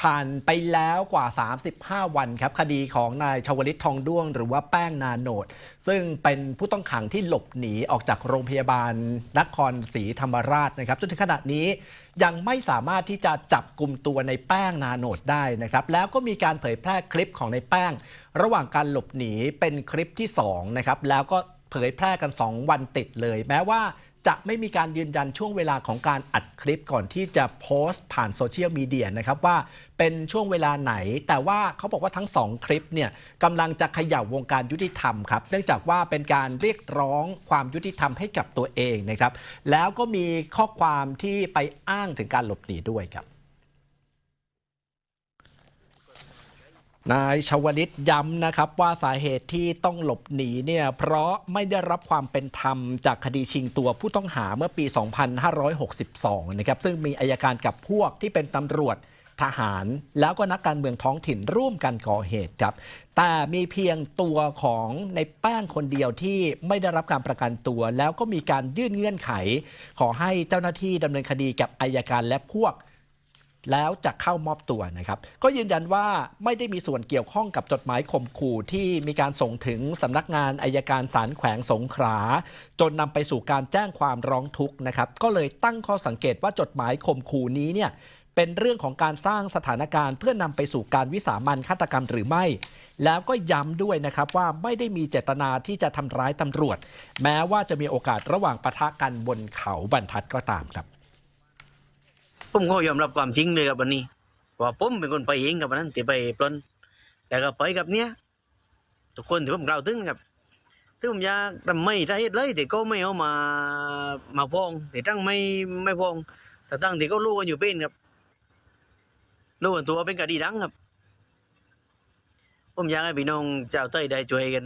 ผ่านไปแล้วกว่า 35 วันครับคดีของนายชวลิตทองด้วง หรือว่าแป้งนาโนด ซึ่งเป็นผู้ต้องขังที่หลบหนีออกจากโรงพยาบาลนครศรีธรรมราชนะครับจนถึงขณะนี้ยังไม่สามารถที่จะจับกลุ่มตัวในแป้งนาโนดได้นะครับ แล้วก็มีการเผยแพร่คลิปของในแป้ง ระหว่างการหลบหนีเป็นคลิปที่2นะครับแล้วก็เผยแพร่กัน 2 วันติดเลย แม้ว่า จะไม่มีการยืนยันช่วงเวลาของการอัดคลิปก่อนที่จะโพสต์ผ่านโซเชียลมีเดียนะครับว่าเป็นช่วงเวลาไหน แต่ว่าเขาบอกว่าทั้ง 2 คลิปเนี่ยกำลังจะเขย่าวงการยุติธรรมครับ เนื่องจากว่าเป็นการเรียกร้องความยุติธรรมให้กับตัวเองนะครับ แล้วก็มีข้อความที่ไปอ้างถึงการหลบหนีด้วยครับ นายชวลิตย้ำนะครับว่าสาเหตุที่ต้องหลบหนีเนี่ยเพราะไม่ได้รับความเป็นธรรมจากคดีชิงตัวผู้ต้องหาเมื่อปี 2562 นะครับซึ่งมีอายการกับพวกที่เป็นตำรวจทหาร แล้วก็นักการเมืองท้องถิ่นร่วมกันก่อเหตุครับ แต่มีเพียงตัวของในแป้งคนเดียวที่ไม่ได้รับการประกันตัว แล้วก็มีการยื่นเงื่อนไข ขอให้เจ้าหน้าที่ดำเนินคดีกับอายการและพวก แล้วจะเข้ามอบตัวนะครับ ก็ยืนยันว่าไม่ได้มีส่วนเกี่ยวข้องกับจดหมายข่มขู่ที่มีการส่งถึงสำนักงานอายการศาลแขวงสงขลาจนนำไปสู่การแจ้งความร้องทุกข์นะครับ ก็เลยตั้งข้อสังเกตว่าจดหมายข่มขู่นี้เนี่ยเป็นเรื่องของการสร้างสถานการณ์ เพื่อนำไปสู่การวิสามันฆาตกรรมหรือไม่ แล้วก็ย้ำด้วยนะครับว่าไม่ได้มีเจตนาที่จะทำร้ายตำรวจ แม้ว่าจะมีโอกาสระหว่างปะทะกันบนเขาบรรทัดก็ตามครับ ผมก็ยอมรับความจริงเลยครับวันนี้ว่าผมเป็นคนไปเองกับวันนั้นที่ไปปล้นแต่ก็ไปกับเนี้ยทุกคนที่ผมกล่าวถึงครับที่ผมอยากทำไม่ได้เลยแต่ก็ไม่เอามามาฟ้องแต่ตั้งไม่ไม่ฟ้องแต่ตั้งที่ก็รู้กันอยู่เป็นครับรู้กันตัวเป็นคดีดังครับ ผมอยากให้พี่น้องชาวใต้ยได้ช่วยกัน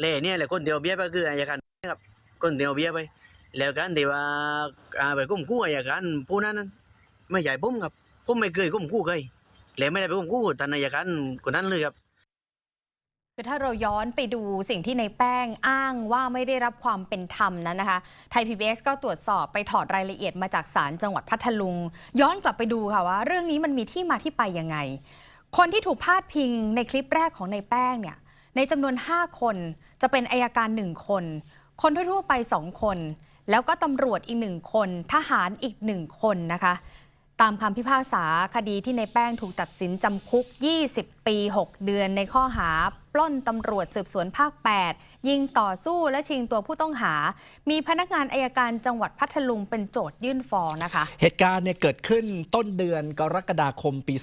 เล่เนี่ยแหละคนเดียวเบี้ยไปคืออายการครับคนเดียวเบี้ยไปแล้วกันที่ว่าอ่าไปกุ้มกู้อายการผู้นั้นนั้น ไม่ใหญ่ผมครับผมไม่เคยก้มกู้เคยและไม่ได้ไปก้มกู้ท่านนายการคนนั้นเลยครับคือถ้าเราย้อนไปดูสิ่งที่ในแป้งอ้างว่าไม่ได้รับความเป็นธรรมนั้นนะคะ ไทย PBS ก็ตรวจสอบไปถอดรายละเอียดมาจากศาลจังหวัดพัทลุง ย้อนกลับไปดูค่ะว่า เรื่องนี้มันมีที่มาที่ไปยังไง คนที่ถูกพาดพิงในคลิปแรกของในแป้งเนี่ยในจำนวน 5 คนจะเป็นอายการ 1 คน คนทั่วๆไป 2 คน แล้วก็ตำรวจอีกหนึ่งคน ทหารอีกหนึ่งคนนะคะ ตามคำพิพากษาคดีที่ในแป้งถูกตัดสินจำคุก 20 ปี 6 เดือนในข้อหา ปล้นตำรวจสืบสวนภาค 8 ยิงต่อสู้และชิงตัวผู้ต้องหา มีพนักงานอายการจังหวัดพัทลุงเป็นโจทยื่นฟ้องนะคะ เหตุการณ์เนี่ยเกิดขึ้นต้นเดือนกรกฎาคมปี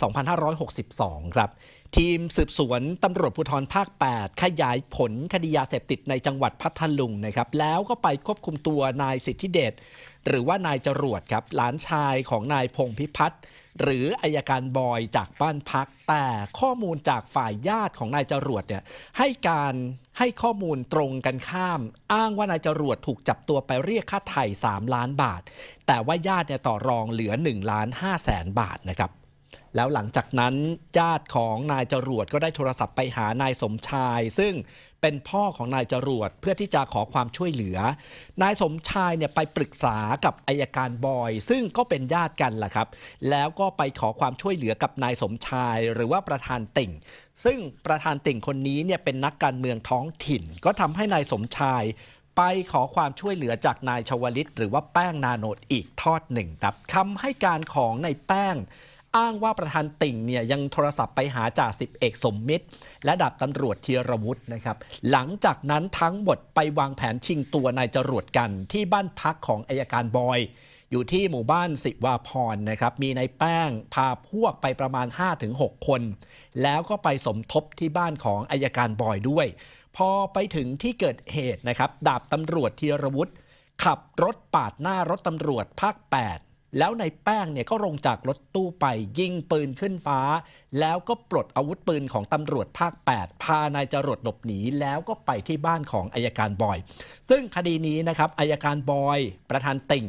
2562 ครับ ทีมสืบสวนตำรวจภูธรภาค 8 ขยายผลคดียาเสพติดในจังหวัดพัทลุงนะครับแล้วก็ไปควบคุมตัวนายสิทธิเดช หรือว่านายจรวดครับหลานชายของนายพงพิพัฒน์หรืออายการบอยจากบ้านพัก แต่ข้อมูลจากฝ่ายญาติของนายจรวดเนี่ยให้การให้ข้อมูลตรงกันข้าม อ้างว่านายจรวดถูกจับตัวไปเรียกค่าไถ่3ล้านบาท แต่ว่าญาติเนี่ยต่อรองเหลือ1ล้าน5แสนบาทนะครับ แล้วหลังจากนั้นญาติของนายจรวดก็ได้โทรศัพท์ไปหานายสมชาย ซึ่งเป็นพ่อของนายจรวดเพื่อที่จะขอความช่วยเหลือ นายสมชายเนี่ยไปปรึกษากับอายการบอย ซึ่งก็เป็นญาติกันแหละครับ แล้วก็ไปขอความช่วยเหลือกับนายสมชาย หรือว่าประธานติ่ง ซึ่งประธานติ่งคนนี้เนี่ยเป็นนักการเมืองท้องถิ่น ก็ทำให้นายสมชาย ไปขอความช่วยเหลือจากนายชวลิต หรือว่าแป้งนาโนดอีกทอดหนึ่งครับคำให้การของนายแป้ง อ้างว่าประธานติ่งเนี่ยยังโทรศัพท์ไปหาจ่าสิบเอกสมมิตร และดาบตำรวจธีรวุฒินะครับ หลังจากนั้นทั้งหมดไปวางแผนชิงตัวนายจรวดกันที่บ้านพักของอายการบอย อยู่ที่หมู่บ้านสิวาพรนะครับ มีนายแป้งพาพวกไปประมาณ 5-6 คน แล้วก็ไปสมทบที่บ้านของอายการบอยด้วย พอไปถึงที่เกิดเหตุนะครับ ดาบตำรวจธีรวุฒิขับรถปาดหน้ารถตำรวจภาค 8 แล้วในแป้งเนี่ยก็ลงจากรถตู้ไปยิงปืนขึ้นฟ้า แล้วก็ปลดอาวุธปืนของตำรวจภาค 8 พานายจรวดหลบหนีแล้วก็ไปที่บ้านของอายการบอย ซึ่งคดีนี้นะครับอายการบอย ประธานติ่ง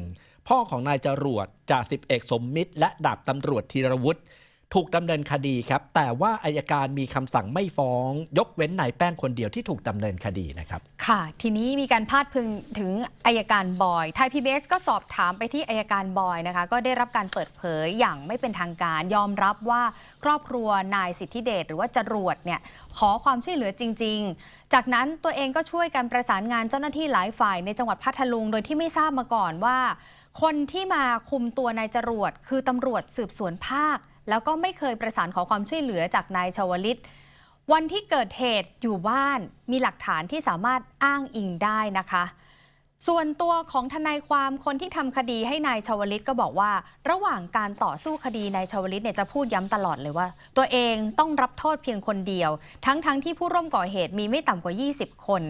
พ่อของนายจรวดจ่าสิบเอกสมมิตร และดาบตำรวจธีรวุฒิ ถูกดำเนินคดีครับ แต่ว่าอายการมีคำสั่งไม่ฟ้อง ยกเว้นนายแป้งคนเดียวที่ถูกดำเนินคดีนะครับ ค่ะ ทีนี้มีการพาดพิงถึงอายการบอย ไทยพีบีก็สอบถามไปที่อายการบอยนะคะ ก็ได้รับการเปิดเผยอย่างไม่เป็นทางการ ยอมรับว่าครอบครัวนายสิทธิเดชหรือว่าจรวดเนี่ยขอความช่วยเหลือจริง ๆ จากนั้นตัวเองก็ช่วยกันประสานงานเจ้าหน้าที่หลายฝ่ายในจังหวัดพัทลุง โดยที่ไม่ทราบมาก่อนว่า คนที่มาคุมตัวนายจรวดคือตำรวจสืบสวนภาค แล้วก็ไม่เคยประสานขอความช่วยเหลือจากนายชวลิต วันที่เกิดเหตุอยู่บ้านมีหลักฐานที่สามารถอ้างอิงได้นะคะ ส่วนตัวของทนายความคนที่ทำคดีให้นายชาวลิตก็บอกว่า ระหว่างการต่อสู้คดีนายชาวลิตเนี่ยจะพูดย้ำตลอดเลยว่า ตัวเองต้องรับโทษเพียงคนเดียว ทั้งๆทที่ผู้ร่วมก่อเหตุมีไม่ต่ำกว่า 20 คน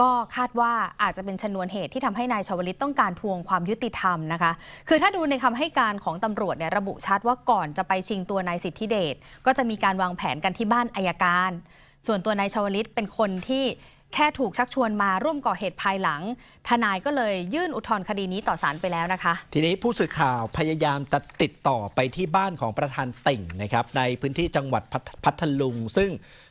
ก็คาดว่าอาจจะเป็นชนวนเหตุที่ทำให้นายชาวลิตต้องการทวงความยุติธรรมนะคะ คือถ้าดูในคำให้การของตำรวจเนี่ยระบุชัดว่าก่อนจะไปชิงตัวนายสิทธิเดชก็จะมีการวางแผนกันที่บ้านอายการ ส่วนตัวนายชาวลิตเป็นคนที่ แค่ถูกชักชวนมาร่วมก่อเหตุภายหลัง ทนายก็เลยยื่นอุทธรณ์คดีนี้ต่อศาลไปแล้วนะคะ ทีนี้ผู้สื่อข่าวพยายามจะติดต่อไปที่บ้านของประธานติ่งนะครับในพื้นที่จังหวัดพัทพัทลุง ซึ่ง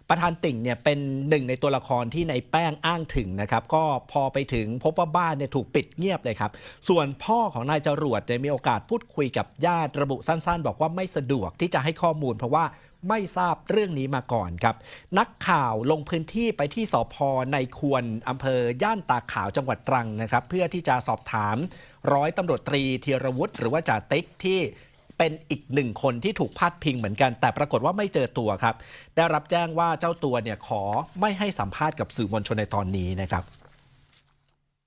ประธานติ่งเนี่ยเป็นหนึ่งในตัวละครที่ในแป้งอ้างถึงนะครับก็พอไปถึงพบว่าบ้านเนี่ยถูกปิดเงียบเลยครับ ส่วนพ่อของนายจรวดเนี่ยมีโอกาสพูดคุยกับญาติระบุสั้น ๆ บอกว่าไม่สะดวกที่จะให้ข้อมูล เพราะว่า ไม่ทราบเรื่องนี้มาก่อนครับ นักข่าวลงพื้นที่ไปที่สพในควรอำเภอย่านตาขาวจังหวัดตรังนะครับ เพื่อที่จะสอบถามร้อยตำรวจตรีธีรวุฒิหรือว่าจ่าติ๊กที่เป็นอีกหนึ่งคนที่ถูกพาดพิงเหมือนกัน แต่ปรากฏว่าไม่เจอตัวครับ ได้รับแจ้งว่าเจ้าตัวเนี่ยขอไม่ให้สัมภาษณ์กับสื่อมวลชนในตอนนี้นะครับ